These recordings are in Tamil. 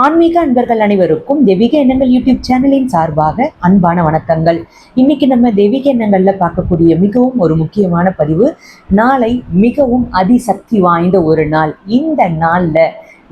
ஆன்மீக அன்பர்கள் அனைவருக்கும் தெய்வீக எண்ணங்கள் யூடியூப் சேனலின் சார்பாக அன்பான வணக்கங்கள். இன்னைக்கு நம்ம தெய்வீக எண்ணங்கள்ல பார்க்கக்கூடிய மிகவும் ஒரு முக்கியமான பதிவு நாளை மிகவும் அதிசக்தி வாய்ந்த ஒரு நாள். இந்த நாள்ல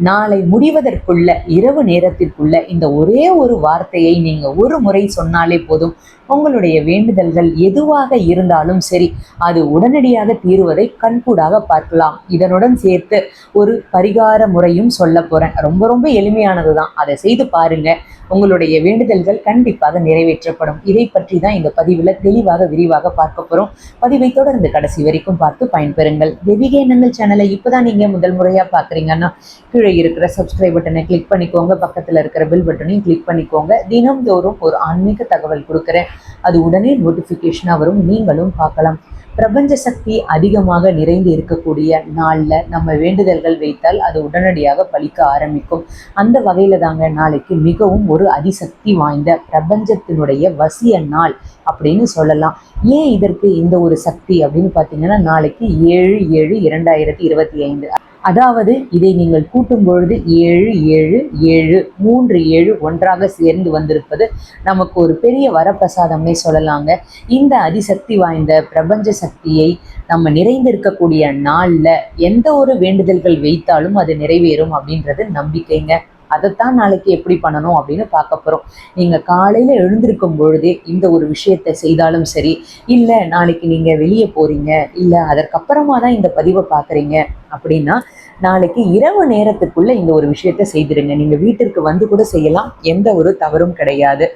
நாளை முடிவதற்குள்ள இரவு நேரத்திற்குள்ள இந்த ஒரே ஒரு வார்த்தையை நீங்க ஒரு முறை சொன்னாலே போதும். உங்களுடைய வேண்டுதல்கள் எதுவாக இருந்தாலும் சரி அது உடனடியாக தீருவதை கண்கூடாக பார்க்கலாம். இதனுடன் சேர்த்து ஒரு பரிகார முறையும் சொல்ல போறேன். ரொம்ப ரொம்ப எளிமையானது தான் அதை செய்து பாருங்க. உங்களுடைய வேண்டுதல்கள் கண்டிப்பாக நிறைவேற்றப்படும். இதை பற்றி தான் இந்த பதிவில் தெளிவாக விரிவாக பார்க்க போகிறோம் பதிவை தொடர்ந்து கடைசி வரைக்கும் பார்த்து பயன்பெறுங்கள். தெய்வீக எண்ணங்கள் சேனலை இப்போதான் நீங்கள் முதல் முறையாக பார்க்குறீங்கன்னா கீழே இருக்கிற சப்ஸ்கிரைப் பட்டனை கிளிக் பண்ணிக்கோங்க. பக்கத்தில் இருக்கிற பில் பட்டனையும் கிளிக் பண்ணிக்கோங்க. தினம்தோறும் ஒரு ஆன்மீக தகவல் கொடுக்குறேன். அது உடனே நோட்டிஃபிகேஷனாக வரும். நீங்களும் பார்க்கலாம். பிரபஞ்ச சக்தி அதிகமாக நிறைந்து இருக்கக்கூடிய நாளில் நம்ம வேண்டுதல்கள் வைத்தால் அது உடனடியாக பலிக்க ஆரம்பிக்கும். அந்த வகையில் தாங்க நாளைக்கு மிகவும் ஒரு அதிசக்தி வாய்ந்த பிரபஞ்சத்தினுடைய வசிய நாள் அப்படின்னு சொல்லலாம். ஏன் இதற்கு இந்த ஒரு சக்தி அப்படின்னு பார்த்தீங்கன்னா நாளைக்கு ஏழு ஏழு இரண்டாயிரத்தி இருபத்தி ஐந்து. அதாவது இதை நீங்கள் கூட்டும் பொழுது ஏழு ஏழு ஏழு மூன்று ஏழு ஒன்றாக சேர்ந்து வந்திருப்பது நமக்கு ஒரு பெரிய வரப்பிரசாதம்னே சொல்லலாங்க. இந்த அதிசக்தி வாய்ந்த பிரபஞ்ச சக்தியை நம்ம நிறைந்திருக்கக்கூடிய நாளில் எந்த ஒரு வேண்டுதல்கள் வைத்தாலும் அது நிறைவேறும் அப்படின்றது நம்பிக்கைங்க. அதைத்தான் நாளைக்கு எப்படி பண்ணணும் அப்படின்னு பார்க்க போகிறோம் நீங்கள் காலையில் எழுந்திருக்கும் பொழுதே இந்த ஒரு விஷயத்தை செய்தாலும் சரி இல்லை நாளைக்கு நீங்கள் வெளியே போகிறீங்க இல்லை அதற்கப்புறமா தான் இந்த பதிவை பார்க்குறீங்க அப்படின்னா நாளைக்கு இரவு நேரத்துக்குள்ளே இந்த ஒரு விஷயத்தை செய்திருங்க. நீங்கள் வீட்டிற்கு வந்து கூட செய்யலாம். எந்த ஒரு தவறும் கிடையாது.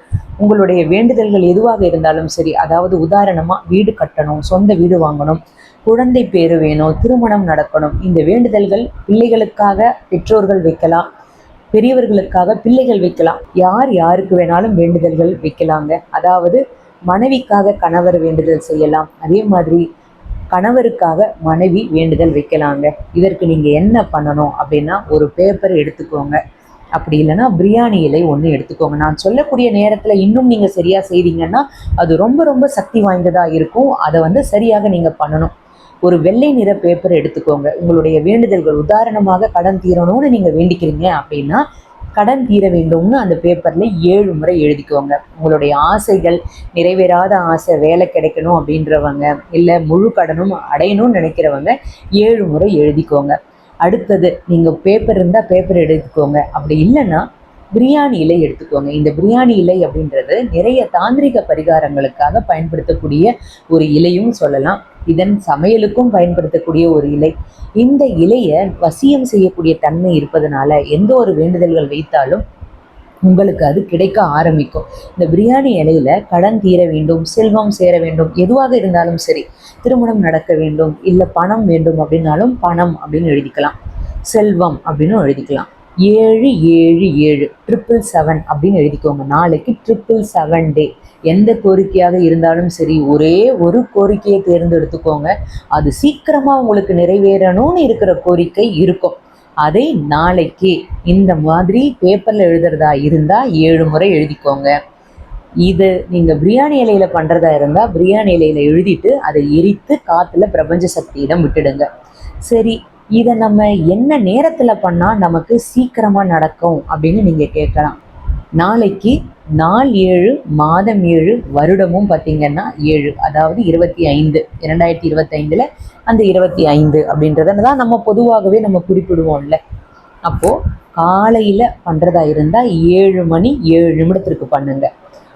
உங்களுடைய வேண்டுதல்கள் எதுவாக இருந்தாலும் சரி அதாவது உதாரணமாக வீடு கட்டணும் சொந்த வீடு வாங்கணும் குழந்தை பேரு வேணும் திருமணம் நடக்கணும் இந்த வேண்டுதல்கள் பிள்ளைகளுக்காக பெற்றோர்கள் வைக்கலாம். பெரியவர்களுக்காக பிள்ளைகள் வைக்கலாம். யார் யாருக்கு வேணாலும் வேண்டுதல்கள் வைக்கலாங்க. அதாவது மனைவிக்காக கணவர் வேண்டுதல் செய்யலாம். அதே மாதிரி கணவருக்காக மனைவி வேண்டுதல் வைக்கலாங்க. இதற்கு நீங்கள் என்ன பண்ணணும் அப்படின்னா ஒரு பேப்பர் எடுத்துக்கோங்க. அப்படி இல்லைன்னா பிரியாணி இலை ஒன்று எடுத்துக்கோங்க. நான் சொல்லக்கூடிய நேரத்தில் இன்னும் நீங்கள் சரியாக செய்தீங்கன்னா அது ரொம்ப ரொம்ப சக்தி வாய்ந்ததாக இருக்கும். அதை வந்து சரியாக நீங்கள் பண்ணணும். ஒரு வெள்ளை நிற பேப்பர் எடுத்துக்கோங்க. உங்களுடைய வேண்டுதல்கள் உதாரணமாக கடன் தீரணும்னு நீங்கள் வேண்டிக்கிறீங்க அப்படின்னா கடன் தீர வேண்டும்னு அந்த பேப்பரில் ஏழு முறை எழுதிக்கோங்க. உங்களுடைய ஆசைகள் நிறைவேறாத ஆசை வேலை கிடைக்கணும் அப்படின்றவங்க இல்லை முழு கடனும் அடையணும்னு நினைக்கிறவங்க ஏழு முறை எழுதிக்கோங்க. அடுத்தது நீங்கள் பேப்பர் இருந்தால் பேப்பர் எடுத்துக்கோங்க. அப்படி இல்லைன்னா பிரியாணி இலை எடுத்துக்கோங்க. இந்த பிரியாணி இலை அப்படின்றது நிறைய தாந்திரிக பரிகாரங்களுக்காக பயன்படுத்தக்கூடிய ஒரு இலையும் சொல்லலாம். இதன் சமையலுக்கும் பயன்படுத்தக்கூடிய ஒரு இலை. இந்த இலையை வசியம் செய்யக்கூடிய தன்மை இருப்பதனால எந்த ஒரு வேண்டுதல்கள் வைத்தாலும் உங்களுக்கு அது கிடைக்க ஆரம்பிக்கும். இந்த பிரியாணி இலையில கடன் தீர வேண்டும் செல்வம் சேர வேண்டும் எதுவாக இருந்தாலும் சரி திருமணம் நடக்க வேண்டும் இல்லை பணம் வேண்டும் அப்படின்னாலும் பணம் அப்படின்னு எழுதிக்கலாம். செல்வம் அப்படின்னு எழுதிக்கலாம். ஏழு ஏழு ஏழு. ட்ரிபிள் செவன் அப்படின்னு எழுதிக்கோங்க. நாளைக்கு ட்ரிபிள் செவன் டே எந்த கோரிக்கையாக இருந்தாலும் சரி ஒரே ஒரு கோரிக்கையை தேர்ந்தெடுத்துக்கோங்க. அது சீக்கிரமாக உங்களுக்கு நிறைவேறணும்னு இருக்கிற கோரிக்கை இருக்கும். அதை நாளைக்கு இந்த மாதிரி பேப்பரில் எழுதுறதா இருந்தால் ஏழு முறை எழுதிக்கோங்க. இது நீங்கள் பிரியாணி இலையில் பண்ணுறதா இருந்தால் பிரியாணி இலையில் எழுதிட்டு அதை எரித்து காற்றுல பிரபஞ்ச சக்தியிடம் விட்டுடுங்க. சரி இதை நம்ம என்ன நேரத்தில் பண்ணால் நமக்கு சீக்கிரமாக நடக்கும் அப்படின்னு நீங்கள் கேட்கலாம் நாளைக்கு நாள் ஏழு மாதம் ஏழு வருடமும் பார்த்தீங்கன்னா ஏழு அதாவது இருபத்தி ஐந்து இரண்டாயிரத்தி இருபத்தைந்தில் அந்த இருபத்தி ஐந்து அப்படின்றத தான் நம்ம பொதுவாகவே நம்ம குறிப்பிடுவோம்ல. அப்போது காலையில் பண்ணுறதா இருந்தால் ஏழு மணி ஏழு நிமிடத்திற்கு பண்ணுங்க.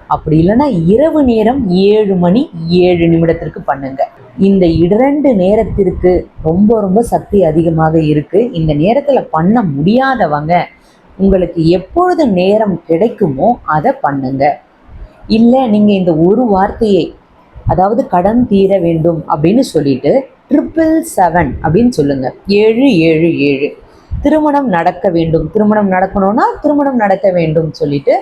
அப்படி இல்லைன்னா இரவு நேரம் ஏழு மணி ஏழு நிமிடத்திற்கு பண்ணுங்கள் இந்த இரண்டு நேரத்திற்கு ரொம்ப ரொம்ப சக்தி அதிகமாக இருக்கு. இந்த நேரத்தில் பண்ண முடியாதவங்க உங்களுக்கு எப்பொழுது நேரம் கிடைக்குமோ அதை பண்ணுங்க. இல்லை நீங்கள் இந்த ஒரு வார்த்தையை அதாவது கடன் தீர வேண்டும் அப்படின்னு சொல்லிட்டு ட்ரிபிள் செவன் அப்படின்னு சொல்லுங்க. ஏழு ஏழு ஏழு. திருமணம் நடக்க வேண்டும். திருமணம் நடக்கணும்னா திருமணம் நடக்க வேண்டும் சொல்லிட்டு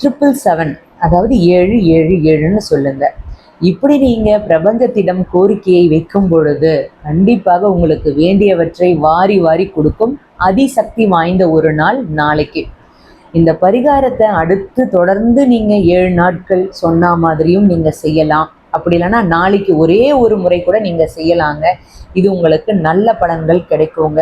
ட்ரிபிள் செவன் அதாவது ஏழு ஏழு ஏழுன்னு சொல்லுங்க. இப்படி நீங்க பிரபஞ்சத்திடம் கோரிக்கையை வைக்கும் பொழுது கண்டிப்பாக உங்களுக்கு வேண்டியவற்றை வாரி வாரி கொடுக்கும் அதிசக்தி வாய்ந்த ஒரு நாள் நாளைக்கு. இந்த பரிகாரத்தை அடுத்து தொடர்ந்து நீங்க ஏழு நாட்கள் சொன்ன மாதிரியும் நீங்க செய்யலாம். அப்படி இல்லைன்னா நாளைக்கு ஒரே ஒரு முறை கூட நீங்க செய்யலாங்க. இது உங்களுக்கு நல்ல பலன்கள் கிடைக்குங்க.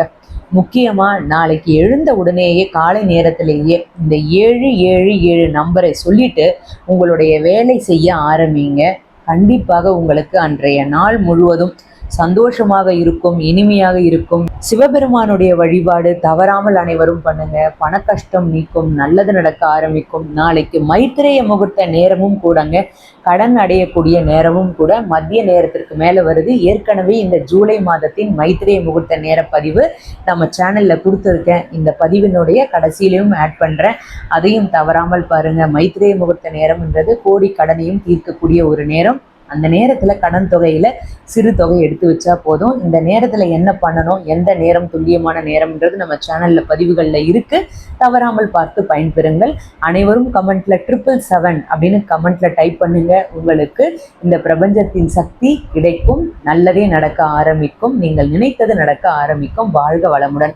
முக்கியமா நாளைக்கு எழுந்த உடனேயே காலை நேரத்திலேயே இந்த ஏழு ஏழு ஏழு நம்பரை சொல்லிட்டு உங்களுடைய வேலை செய்ய ஆரம்பிங்க. கண்டிப்பாக உங்களுக்கு அன்றைய நாள் முழுவதும் சந்தோஷமாக இருக்கும் இனிமையாக இருக்கும். சிவபெருமானுடைய வழிபாடு தவறாமல் அனைவரும் பண்ணுங்க. பண கஷ்டம் நீக்கும் நல்லது நடக்க ஆரம்பிக்கும். நாளைக்கு மைத்திரைய முகூர்த்த நேரமும் கூடங்க. கடன் அடையக்கூடிய நேரமும் கூட மத்திய நேரத்திற்கு மேலே வருது. ஏற்கனவே இந்த ஜூலை மாதத்தின் மைத்திரைய முகூர்த்த நேர பதிவு நம்ம சேனலில் கொடுத்துருக்கேன். இந்த பதிவினுடைய கடைசியிலையும் ஆட் பண்ணுறேன் அதையும் தவறாமல் பாருங்க. மைத்திரைய முகூர்த்த நேரம்ன்றது கோடி கடனையும் தீர்க்கக்கூடிய ஒரு நேரம். அந்த நேரத்தில் கடன் தொகையில் சிறு தொகை எடுத்து வச்சா போதும். இந்த நேரத்தில் என்ன பண்ணணும்? எந்த நேரம் துல்லியமான நேரம்ன்றது நம்ம சேனலில் பதிவுகளில் இருக்குது தவறாமல் பார்த்து பயன்பெறுங்கள். அனைவரும் கமெண்ட்ல ட்ரிபிள் செவன் அப்படின்னு கமெண்ட்ல டைப் பண்ணுங்க. உங்களுக்கு இந்த பிரபஞ்சத்தின் சக்தி கிடைக்கும். நல்லதே நடக்க ஆரம்பிக்கும். நீங்கள் நினைத்தது நடக்க ஆரம்பிக்கும். வாழ்க வளமுடன்.